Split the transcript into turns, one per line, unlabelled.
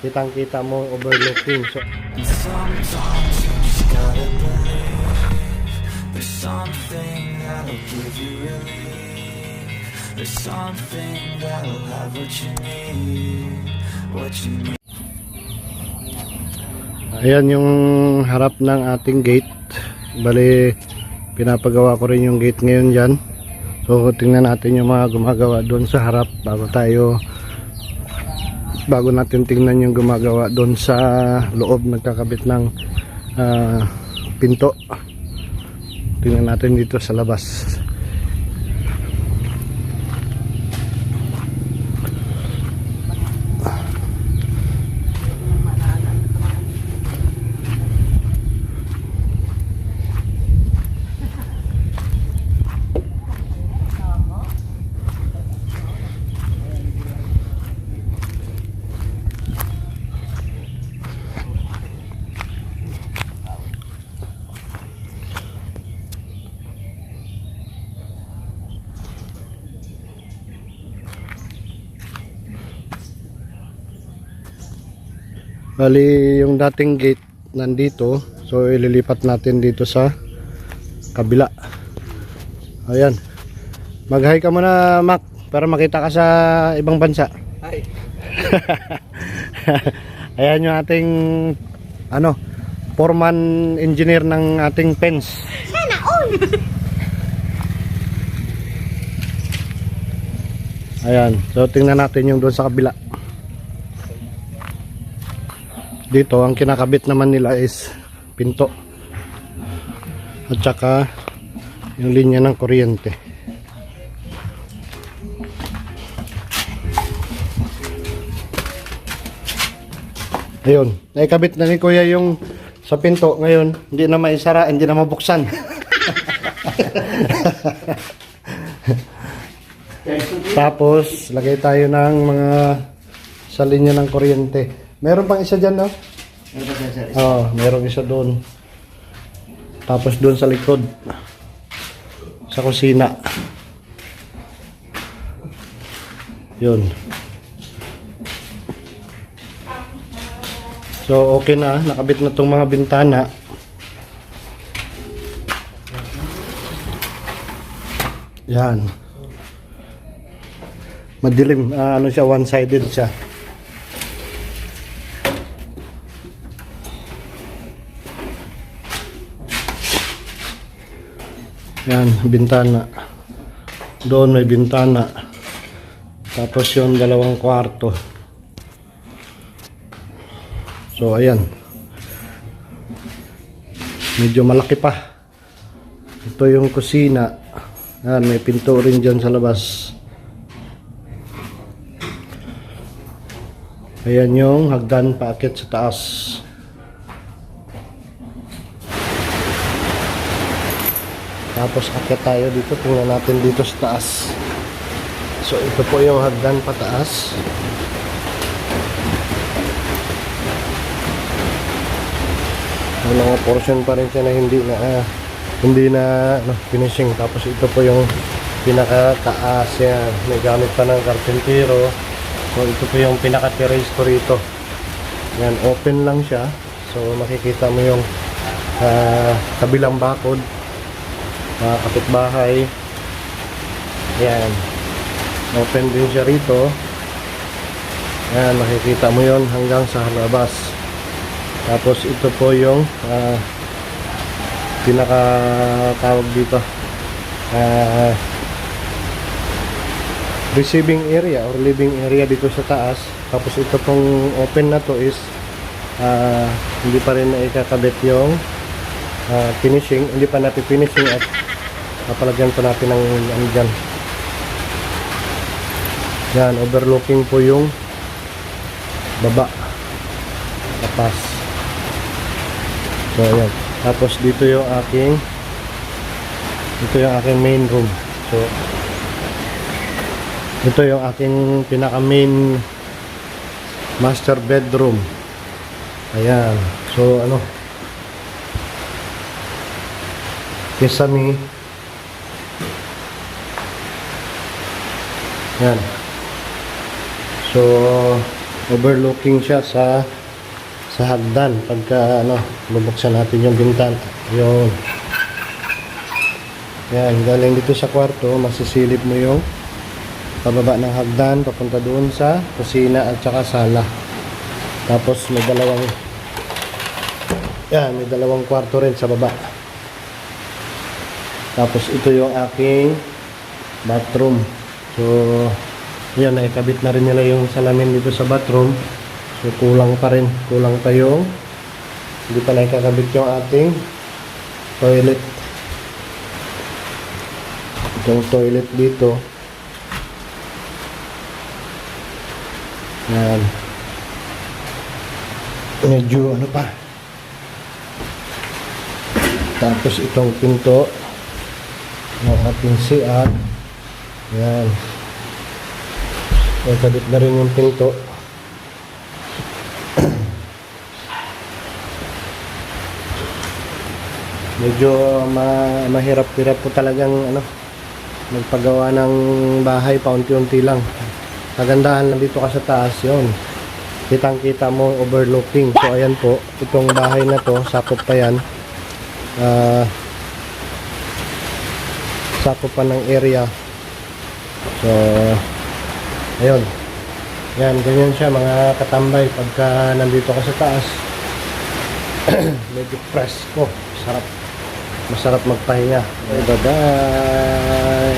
kitang kita mo overlooking. So,
There's something that'll have what you need What you need
ayan yung harap ng ating gate. Bali, pinapagawa ko rin yung gate ngayon dyan. So, tingnan natin yung mga gumagawa doon sa harap bago tayo bago natin tingnan yung gumagawa doon sa loob nagkakabit ng ah, pinto. Tingnan natin dito sa labas. Bali, yung dating gate nandito. So, ililipat natin dito sa kabila. Ayan. Mag-hi ka muna, Mac, para makita ka sa ibang bansa.
Hi.
Ayan yung ating ano, foreman engineer ng ating fence. Sana all. Ayan, so tingnan natin yung doon sa kabila. Dito, ang kinakabit naman nila is pinto. At saka yung linya ng kuryente. Ayun, naikabit na ni Kuya yung sa pinto ngayon, hindi na maisara, hindi na mabuksan. Tapos, lagay tayo ng mga sa linya ng kuryente. Meron pang isa dyan, no?
Ano ba sir?
Oo, merong isa doon. Tapos doon sa likod. Sa kusina. Yun. So, okay na. Nakabit na tong mga bintana. Yan. Madilim. Ah, ano siya, one-sided siya. Yan, bintana. Doon may bintana. Tapos yung dalawang kwarto. So, ayan. Medyo malaki pa. Ito yung kusina. Yan, may pinto rin dyan sa labas. Ayan yung hagdan paakit sa taas. Tapos akit tayo dito, tingnan natin dito sa taas. So ito po yung hagdan pataas. May mga portion pa rin siya na hindi na ah, hindi na ano, finishing. Tapos ito po yung pinakataas yan. May gamit pa ng karpentero. So ito po yung pinaka-terrace ko rito. Yan, open lang siya. So makikita mo yung ah, kabilang bakod mga kapitbahay. Yan open din siya rito. Yan makikita mo yon hanggang sa labas. Tapos ito po yung ah, pinaka tawag dito. Ah, receiving area or living area dito sa taas. Tapos ito pong open na to is ah, hindi pa rin naikakabit yung ah, finishing. Hindi pa natin finishing at papalagyan pa natin ng ano dyan. Yan overlooking po yung baba. Tapas so yan tapos dito yung aking dito yung aking main room. So ito yung aking pinaka main master bedroom. Ayan. So ano? Kisame. Yan. So, overlooking siya sa sa hagdan pagka ano bubuksan natin yung bintana yun yan galing dito sa kwarto masisilip mo yung pababa ng hagdan papunta doon sa kusina at saka sala. Tapos may dalawang yan may dalawang kwarto rin sa baba. Tapos ito yung aking bathroom so yan naikabit na rin nila yung salamin dito sa bathroom So kulang pa rin, kulang pa yung hindi pa nakakabit yung ating toilet. Itong toilet dito. Yan. Medyo ano pa. Tapos itong pinto ng ating CR. Yan. Nakabit na rin yung pinto. medyo ma mahirap-hirap po talagang ano magpagawa ng bahay paunti-unti lang. Kagandahan lang dito ka sa taas yon kitang kita mo overlooking. So ayan po itong bahay na to sakop pa yan. Ah, sakop pa ng area so ayun. Yan ganyan siya mga katambay. Pagka nandito ka sa taas medyo presko sarap. Masarap magpahinga. Bye bye